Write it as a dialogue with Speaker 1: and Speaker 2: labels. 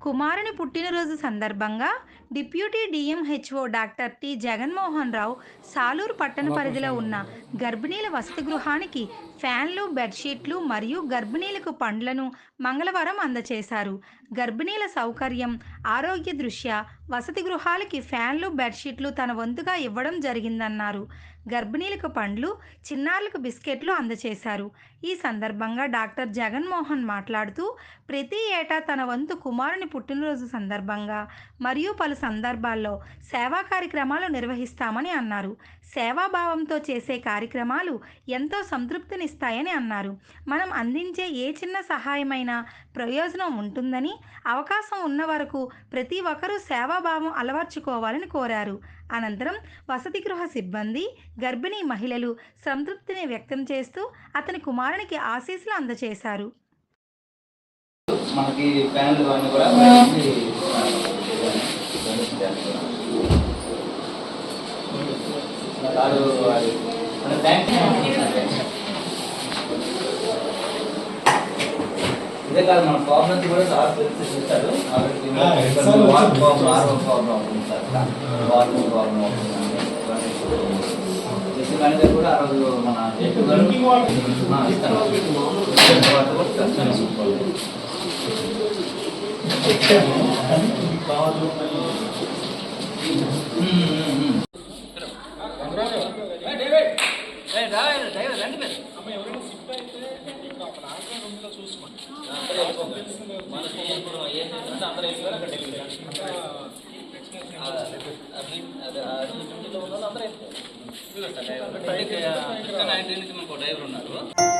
Speaker 1: కుమారుని పుట్టినరోజు సందర్భంగా deputy DMHO doctor T. Jaganmohan Rao Saluru పట్టణ పరిధిలో ఉన్న గర్భిణీల వసతి గృహానికి ఫ్యాన్లు బెడ్షీట్లు మరియు గర్భిణీలకు పండ్లను మంగళవారం అందజేశారు గర్భిణీల సౌకర్యం ఆరోగ్య దృష్ట్యా వసతి గృహాలకి ఫ్యాన్లు బెడ్షీట్లు తన వంతుగా ఇవ్వడం జరిగిందన్నారు. గర్భిణీలకు పండ్లు చిన్నారులకు బిస్కెట్లు అందజేశారు ఈ సందర్భంగా డాక్టర్ జగన్మోహన్ మాట్లాడుతూ ప్రతి ఏటా తన వంతు కుమారుని పుట్టినరోజు సందర్భంగా మరియు పలు సందర్భాల్లో సేవా కార్యక్రమాలు నిర్వహిస్తామని అన్నారు. సేవాభావంతో చేసే కార్యక్రమాలు ఎంతో సంతృప్తినిస్తాయని అన్నారు. మనం అందించే ఏ చిన్న సహాయమైనా ప్రయోజనం ఉంటుందని అవకాశం ఉన్న వరకు ప్రతి ఒక్కరూ సేవాభావం అలవర్చుకోవాలని కోరారు. అనంతరం వసతి గృహ సిబ్బంది గర్భిణీ మహిళలు సంతృప్తిని వ్యక్తం చేస్తూ అతని కుమారునికి ఆశీస్సులు అందజేశారు.
Speaker 2: మనకి ఫ్యాన్లు అన్నీ కూడా బయటికి కాదు అది మన బ్యాంక్ ఇదే కాదు మన ప్రాబ్లమ్స్ కూడా సార్ తెలిసి చూస్తారు వాటర్ ప్రాబ్లం ఆర్ఓ ప్రాబ్లం అవుతుంది సార్. వాటర్ ప్రాబ్లం అవుతుంది మేనేజర్ కూడా ఆ రోజు మన జట్టు గారు ఇస్తాను వాటర్ కూడా ఖచ్చితంగా చూసుకోవాలి డ్రైవర్ ఉన్నారు.